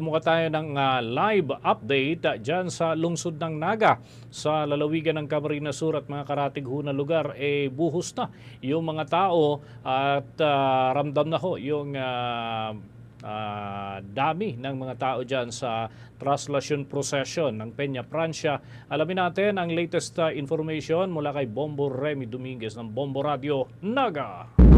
Mukha tayo ng ah, live update uh, dyan sa lungsod ng Naga sa lalawigan ng Camarines Sur at mga karatig ho na lugar eh buhos na yung mga tao at ah, ramdam na ho yung ah, ah, dami ng mga tao dyan sa Traslasyon Procession ng Peña Francia. Alamin natin ang latest ah, information mula kay Bombo Remy Dominguez ng Bombo Radio Naga.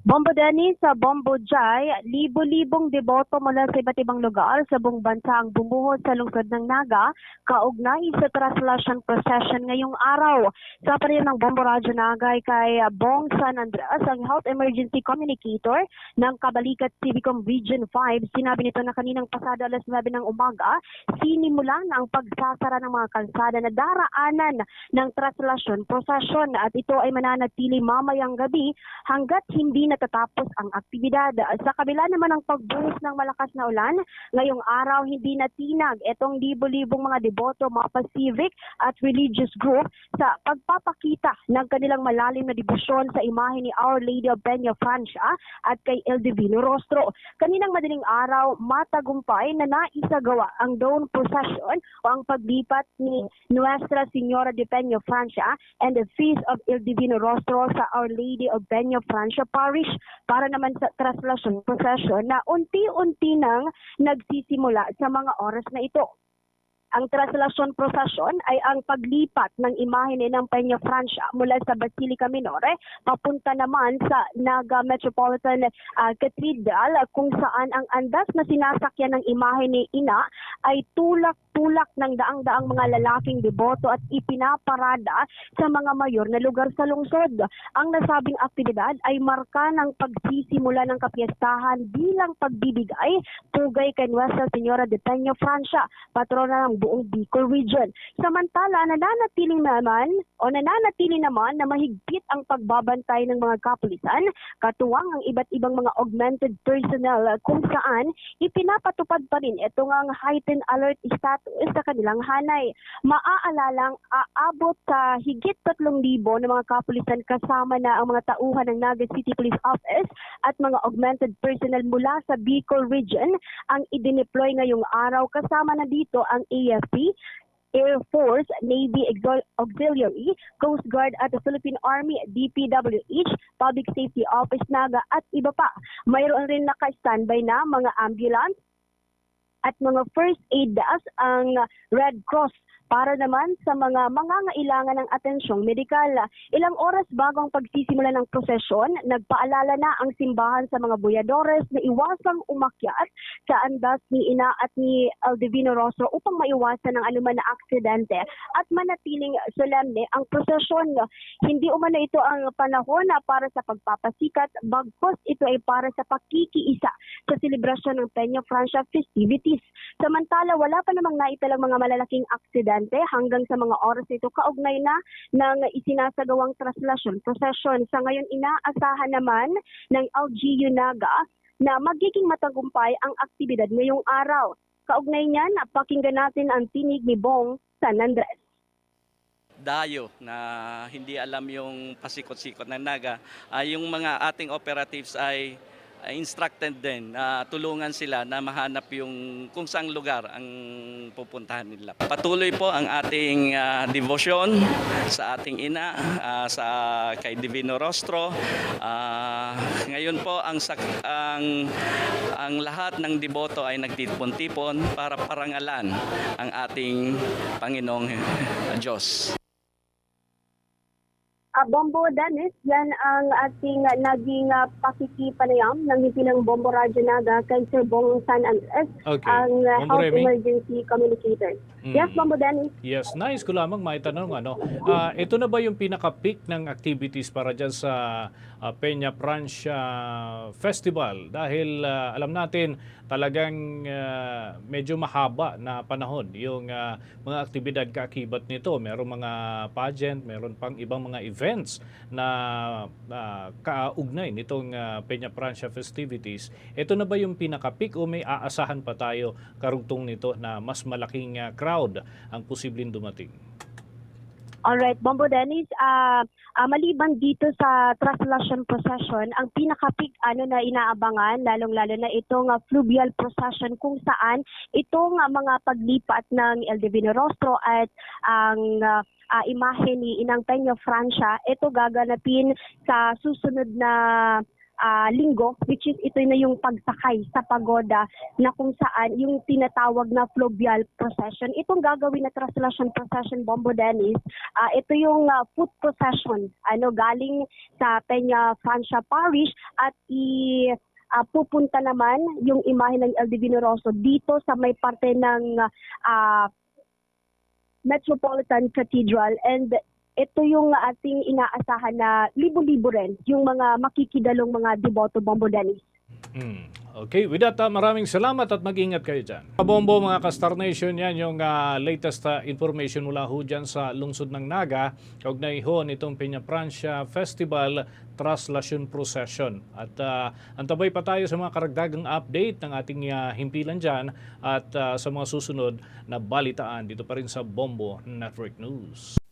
Bombo Denny sa Bombo Jai, libo-libong deboto mula sa iba't ibang lugar. Sa buong bansa ang bumuhos sa lungsod ng Naga, kaugnay sa Translation Procession ngayong araw. Sa panayam ng Bombo Radio Nagay kay Bong San Andreas, ang Health Emergency Communicator ng Kabalikat Civicom Region 5, sinabi nito na kaninang pasado alas 9 ng umaga, sinimulan ang pagsasara ng mga kalsada na daraanan ng Translation Procession. At ito ay mananatili mamayang gabi hanggat hindi natatapos ang aktibidad. Sa kabila naman ng pagbuhos ng malakas na ulan, ngayong araw hindi natinag itong libo-libong mga deboto, mga civic at religious group sa pagpapakita ng kanilang malalim na debosyon sa imahe ni Our Lady of Peña Francia at kay El Divino Rostro. Kaninang madaling araw, matagumpay na naisagawa ang dawn procession o ang paglipat ni Nuestra Señora de Peña Francia and the Feast of El Divino Rostro sa Our Lady of Peña Francia Parish para naman sa translation procession na unti-unti nang nagsisimula sa mga oras na ito. Ang translation procession ay ang paglipat ng imahe ni ng Peña Francia mula sa Basilica Minore papunta naman sa Naga Metropolitan ah, Cathedral kung saan ang andas na sinasakyan ng imahe ni Ina ay tulak-tulak ng daang-daang mga lalaking deboto at ipinaparada sa mga mayor na lugar sa lungsod. Ang nasabing aktibidad ay marka ng pagsisimula ng kapiestahan bilang pagbibigay pugay kay Nuestra Señora de Peña Francia, patrona ng buong Bicol Region. Samantala, nananatiling naman o nananatili naman na mahigpit ang pagbabantay ng mga kapulisan, katuwang ang iba't ibang mga augmented personnel kung saan ipinapatupad pa rin itong ang heightened alert status sa kanilang hanay. Maaalalang aabot sa higit 3,000 na mga kapulisan kasama na ang mga tauhan ng Naga City Police Office at mga augmented personnel mula sa Bicol Region ang idineploy ngayong araw kasama na dito ang AFP, Air Force, Navy Auxiliary, Coast Guard at the Philippine Army, DPWH, Public Safety Office Naga at iba pa. Mayroon rin naka-standby na mga ambulance at mga first aid desk ang Red Cross para naman sa mga mangangailangan ng atensyong medikal. Ilang oras bago ang pagsisimula ng prosesyon, nagpaalala na ang simbahan sa mga buyadores na iwasang umakyat sa andas ni Ina at ni El Divino Rostro upang maiwasan ang anuman na aksidente at manatiling solemne ang prosesyon. Hindi umano ito ang panahon na para sa pagpapasikat, bagkos ito ay para sa pakikiisa sa selebrasyon ng Peña Francia festivities. Samantala, wala pa namang naitalang mga malalaking aksidente hanggang sa mga oras nito kaugnay na ng isinasagawang traslasyon procession. Sa ngayon, inaasahan naman ng LGU Naga na magiging matagumpay ang aktibidad ngayong araw. Kaugnay niyan, pakinggan natin ang tinig ni Bong San Andres. dayo na hindi alam yung pasikot-sikot ng naga, ay yung mga ating operatives ay instructed din na tulungan sila na mahanap yung kung saang lugar ang pupuntahan nila. Patuloy po ang ating ah, devotion sa ating ina, ah, sa kay Divino Rostro. Ah, ngayon po ang ang ang lahat ng deboto ay nagtipon-tipon para parangalan ang ating Panginoong Diyos. Ah, Bombo Dennis, yan ang ating ah, naging uh, pakikipanayam ng himpilang Bombo Radyo Naga kay Sir Bong San Andres, Okay. ang uh, Bombo Health Remy? Emergency Communicator. Mm. Yes, Bombo Dennis. Yes, nice ko lamang maitanong ano. ah, ito na ba yung pinaka-peak ng activities para diyan sa ah, Peña Francia Festival dahil ah, alam natin talagang ah, medyo mahaba na panahon yung ah, mga aktibidad kaakibat nito. Merong mga pageant, meron pang ibang mga events na ah, kaugnay nitong ah, Peña Francia festivities. Ito na ba yung pinaka-peak o may aasahan pa tayo karugtong nito na mas malaking ah, crowd ang posibleng dumating? Alright, Bombo Dennis, ah ah, maliban dito sa translation procession, ang pinaka-peak ano na inaabangan, lalong-lalo na itong ah, fluvial procession kung saan itong ah, mga paglipat ng El Divino Rostro at ang ah, ah, imahe ni Inang Peña Francia, ito gaganapin sa susunod na ah, linggo, which is ito na yung pagsakay sa pagoda na kung saan yung tinatawag na fluvial procession. Itong gagawin na translation procession, Bombo Dennis, ah, ito yung ah, foot procession, ano, galing sa Peña Francia Parish at i ah, pupunta naman yung imahe ng El Divino Rosso dito sa may parte ng ah, Metropolitan Cathedral and ito yung ating inaasahan na libo-libo rin yung mga makikidalong mga deboto Bombo Dennis. Hmm. Okay, with that, ah, maraming salamat at mag-ingat kayo dyan. Kabombo mga ka-Star Nation, yan yung ah, latest ah, information mula ho dyan sa lungsod ng Naga. Kaugnay ho nitong Peña Festival Translation Procession. At ah, antabay pa tayo sa mga karagdagang update ng ating ah, himpilan dyan at ah, sa mga susunod na balitaan dito pa rin sa Bombo Network News.